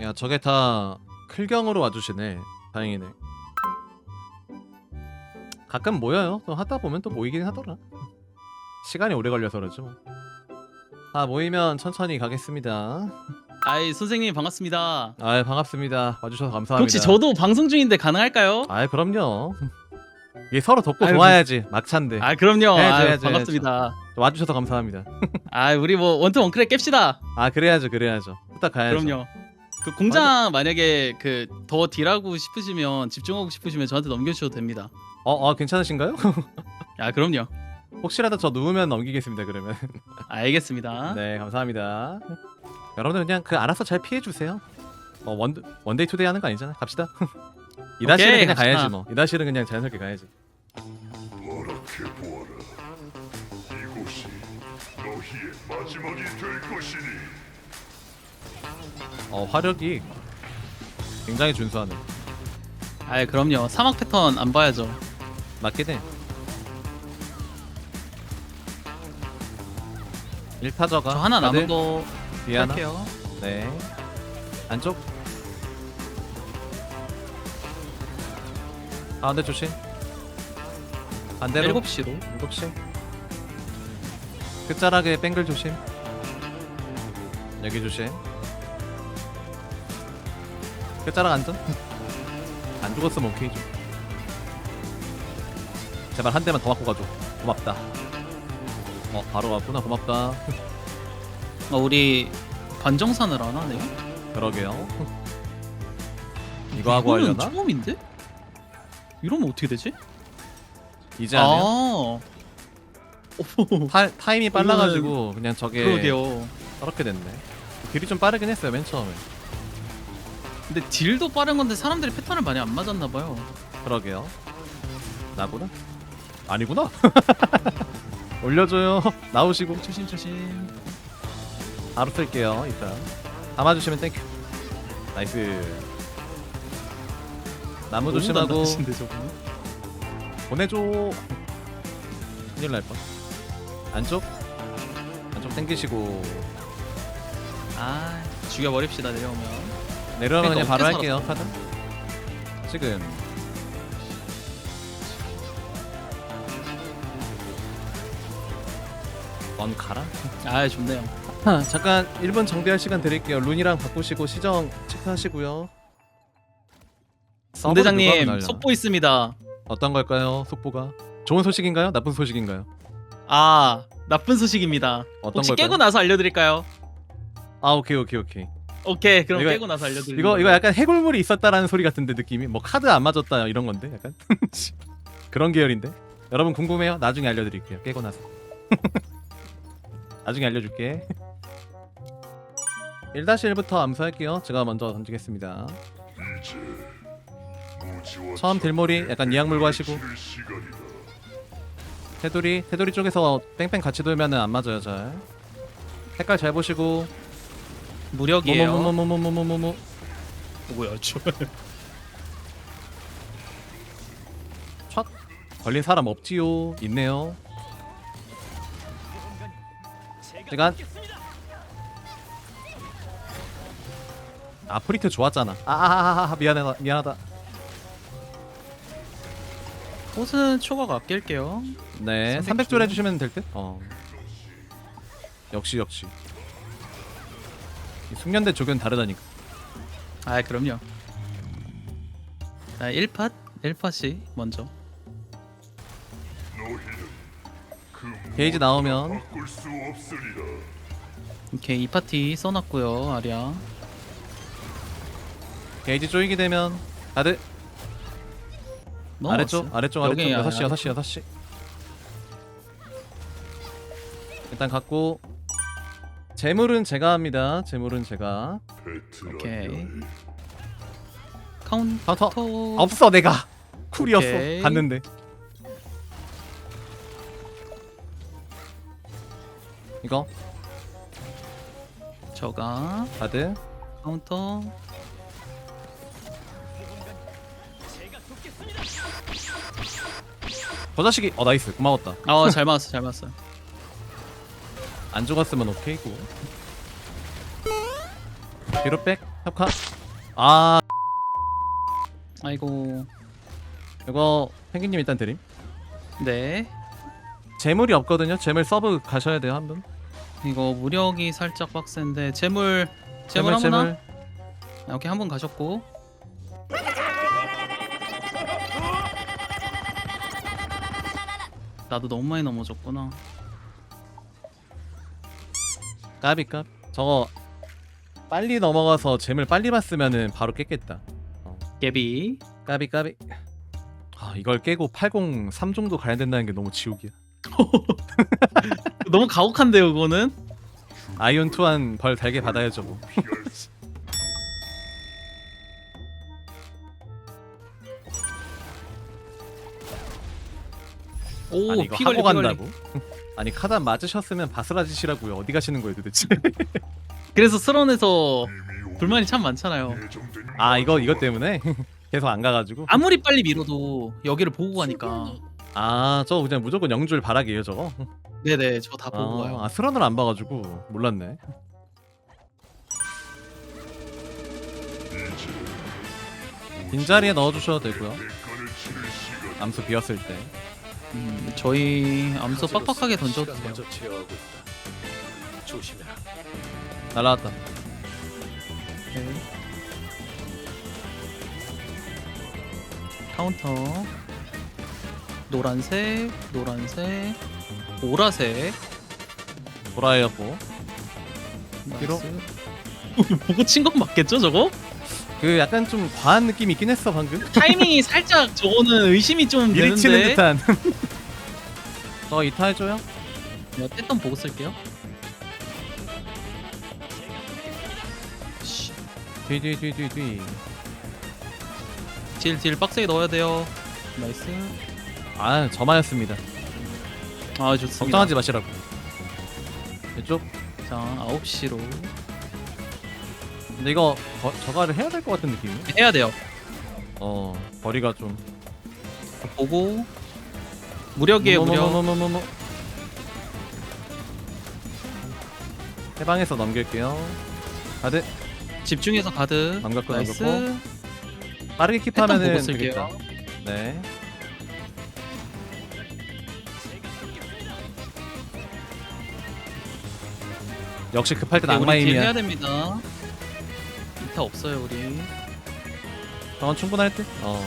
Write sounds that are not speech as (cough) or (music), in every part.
야 저게 다 클경으로 와주시네. 다행이네. 가끔 모여요. 또 하다 보면 또 모이긴 하더라. 시간이 오래 걸려서 그러지 뭐아 모이면 천천히 가겠습니다. 아이 선생님 반갑습니다. 아 반갑습니다. 와주셔서 감사합니다. 혹시 저도 방송 중인데 가능할까요? 아 그럼요. 이게 서로 돕고 아유, 도와야지. 막찬데. 아 그럼요. 해야죠, 아유, 해야죠, 반갑습니다. 와주셔서 감사합니다. 아 우리 뭐 원투 원크랙 깹시다. 아 그래야죠 그래야죠. 후딱 가야죠. 그럼요. 그 공장 만약에 그 더 딜하고 싶으시면 집중하고 싶으시면 저한테 넘겨주셔도 됩니다. 어, 어 괜찮으신가요? (laughs) 아 그럼요. 혹시라도 저 누우면 넘기겠습니다 그러면 알겠습니다. (laughs) 네 감사합니다 여러분들 그냥 그 알아서 잘 피해 주세요 어, 원, 원데이 투데이 하는 거 아니잖아 갑시다 (laughs) 이다시는 오케이, 그냥 갑시다. 가야지 뭐 이다시는 그냥 자연스럽게 가야지 허락해 보아라. 이곳이 너희의 마지막이 될 것이니. 어 화력이 굉장히 준수하네. 아 그럼요. 사막 패턴 안 봐야죠. 맞긴 해. 1타저가 저 하나 남은 거 뒤에 하나? 할게요. 네. 안쪽. 가운데 조심. 반대로. 7시로. 7시. 끝자락에 뱅글 조심. 여기 조심 끝자락 안전 안 죽었으면 오케이죠 제발 한 대만 더 맞고 가줘 고맙다 어 바로 왔구나 고맙다 어, 우리 반정산을 안 하네요. 그러게요 이거 하고 이거는 하려나? 처음인데? 이러면 어떻게 되지? 이제 안 해요? 아. 오, 타, 타임이 빨라가지고 그냥 저게 그러게요. 저렇게 됐네 딜이 좀 빠르긴 했어요 맨 처음에 근데 딜도 빠른 건데 사람들이 패턴을 많이 안 맞았나 봐요. 그러게요 나구나? 아니구나 (laughs) 올려줘요 나오시고 조심 조심. 바로 쓸게요 일단 담아주시면 땡큐 나이스 나무 너무 조심하고 단단하신데, 저분은? 보내줘 큰일 날 뻔 안쪽 안쪽 땡기시고 아 죽여버립시다 내려오면. 내려오면 그냥 그러니까 바로 어깨 할게요 카드 지금 넌 가라 아 좋네요. (laughs) 잠깐 1분 정비할 시간 드릴게요 룬이랑 바꾸시고 시정 체크하시고요 서버를 누가 본대장님 하려나? 속보 있습니다. 어떤 걸까요 속보가 좋은 소식인가요 나쁜 소식인가요 아 나쁜 소식입니다. 어떤 혹시 걸까요? 깨고 나서 알려드릴까요? 아 오케이 오케이 오케이 오케이 그럼 이거- 깨고 나서 알려드릴게요. 이거 이거 약간 해골물이 있었다라는 소리 같은데 느낌이? 뭐 카드 안 맞았다 이런 건데 약간? (laughs) 그런 계열인데? 여러분 궁금해요? 나중에 알려드릴게요. 깨고 나서. (laughs) 나중에 알려줄게. (laughs) 1-1부터 암수할게요. 제가 먼저 던지겠습니다. 처음 딜몰이 약간 이악물고 하시고. 테두리 테두리 쪽에서 뺑뺑 같이 돌면은 안 맞아요 잘. 색깔 잘 보시고 무력이에요. 뭐뭐뭐뭐뭐뭐뭐뭐 뭐야 저. 촥 걸린 사람 없지요. 있네요. 시간 아프리트 좋았잖아. 아아아아 미안하다 미안하다. 옷은 초각 아낄게요. 네 300 300줄 해주시면 될 듯? 어. 역시 역시. 이 숙련대 조견 다르다니까 아 그럼요. 자 1팟 1팟이 먼저. 게이지 나오면. 오케이 이 파티 써놨고요 아리아. 게이지 쪼이게 되면 다들 아래쪽. 아래쪽 아래쪽 여기 6시 아래쪽. 6시 6시 일단 갖고 재물은 제가 합니다 재물은 제가. 오케이. 카운터. 카운터 없어 내가 쿨이었어 오케이. 갔는데 이거 저가 다들 카운터. 저 자식이 어 나이스 고마웠다 아잘 맞았어 잘 맞았어. 안 죽었으면 오케이고. 뒤로 백 협카 아. 아이고. 이거 펭귄님 일단 드림. 네. 재물이 없거든요. 재물 서브 가셔야 돼요 한분. 이거 무력이 살짝 빡센데 재물 재물 아무나? 아, 오케이 한분 가셨고. 나도 너무 많이 넘어졌구나 까비 까 저거 빨리 넘어가서 재물 빨리 봤으면은 바로 깼겠다. 깨비. 까비 까비. 아 이걸 깨고 803 정도 가야 된다는 게 너무 지옥이야. (laughs) 너무 가혹한데요 그거는? 아이온 투한 벌 달게 받아야죠 뭐. 오 아니 이거 피 하고 관리 피 관리. 간다고? 아니 카단 맞으셨으면 바스라지시라고요. 어디 가시는 거예요 도대체? (laughs) 그래서 스런에서 불만이 참 많잖아요. 아 이거 이것 때문에? (laughs) 계속 안 가가지고? 아무리 빨리 밀어도 여기를 보고 가니까. 아 저거 그냥 무조건 영줄 바라기예요 저거? 네네 저 다 보고 가요. 아, 아 스런을 안 봐가지고 몰랐네. 빈자리에 넣어주셔도 되고요. 암수 비었을 때 음, 저희 암수 빡빡하게 던져도 돼요 시간마저 채워하고 있다. 조심해라. 날라왔다 오케이. 카운터 노란색 노란색 보라색 보라였고 뒤로. 나이스. 보고 (laughs) 친 건 맞겠죠 저거? 그 약간 좀 과한 느낌이 있긴 했어 방금. 타이밍이 살짝 저거는 의심이 좀 미리 치는 되는데. 듯한. 저 이타 해줘요? 내가 뗐던 보고 쓸게요. 씨, 뒤뒤뒤뒤뒤. 딜, 딜 빡세게 넣어야 돼요. 나이스. 아 저마였습니다. 아 좋습니다. 걱정하지 마시라고. 이쪽. 자 9시로 근데 이거 거, 저가를 해야 될 것 같은 느낌이 해야 돼요. 어 거리가 좀. 보고. 무력이에요 무력. 뭐뭐뭐뭐뭐뭐. 해방해서 넘길게요. 가드. 집중해서 가드. 남겼고, 나이스. 남겼고. 빠르게 패턴 킵하면은 보고 쓸게요. 되겠다 네. 역시 급할 땐 네, 우리 딜 해야 됩니다 이타 없어요 우리. 저건 충분할 듯? 어.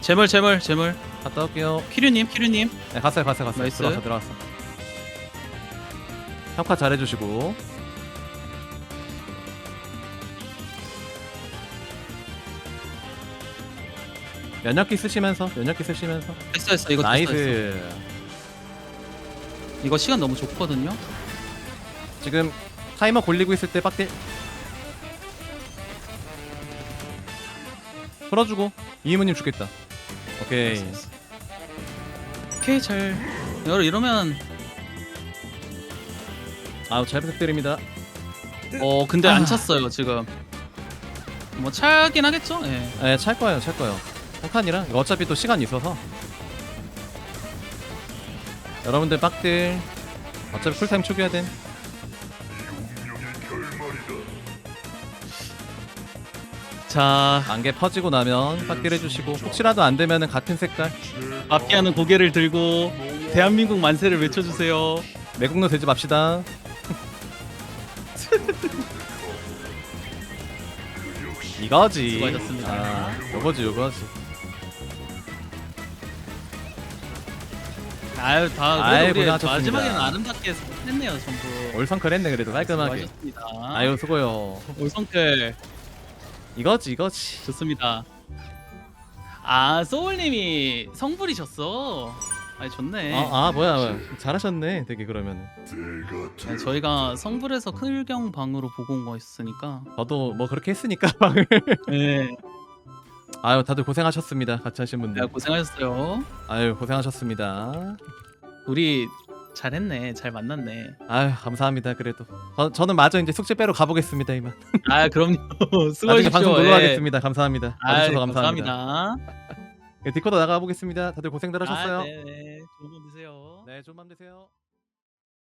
재물 재물 재물. 갔다 올게요. 피류님 피류님. 네 갔어요 갔어요 갔어요. 나이스. 들어갔어 들어갔어 평가 잘해주시고. 면역기 쓰시면서 면역기 쓰시면서. 했어 했어. 이거 됐어, 나이스. 됐어. 이거 시간 너무 좋거든요 지금 타이머 골리고 있을 때 빡대 풀어주고 이이모님 죽겠다. 오케이. 오케이 잘. 여러 이러면 아우 잘 부탁드립니다. 어 근데 아. 안 찼어요 지금. 뭐 차긴 하겠죠? 예. 네, 찰 거예요 찰 거예요. 이거 어차피 또 시간 있어서. 여러분들 빡들. 어차피 쿨타임 초기화 된 자 안개 퍼지고 나면 빡들 해주시고 혹시라도 안 되면은 같은 색깔. 마피아는 고개를 들고 대한민국 만세를 외쳐주세요. 매국노 되지 맙시다. (laughs) 이거지. 수고하셨습니다. 아, 요거지 요거지. 아유 다 아이, 그래도 우리 고생하셨습니다. 마지막에는 아름답게 했네요 전부. 올성클 했네 그래도 깔끔하게. 수고하셨습니다. 아유 수고요. 올성클 이거지 이거지. 좋습니다. 아 소울님이 성불이셨어. 아니 좋네. 아, 아 뭐야 뭐야. 잘하셨네 되게 그러면 네, 저희가 성불에서 클경 방으로 보고 온 거였으니까. 저도 뭐 그렇게 했으니까 (laughs) 방을. 네. 아유 다들 고생하셨습니다 같이 하신 분들. 네, 고생하셨어요. 아유 고생하셨습니다. 우리 잘했네. 잘 만났네. 아유 감사합니다 그래도. 저, 저는 마저 이제 숙제 빼러 가보겠습니다 이만. (laughs) 아 그럼요. 나중에 (laughs) 수고하십시오. 방송 놀러 예. 가겠습니다. 감사합니다. 아 와주셔서 감사합니다, 감사합니다. 예, 디코더 나가보겠습니다. 다들 고생들 하셨어요. 아, 네 네. 좋은 밤 되세요. 네 좋은 밤 되세요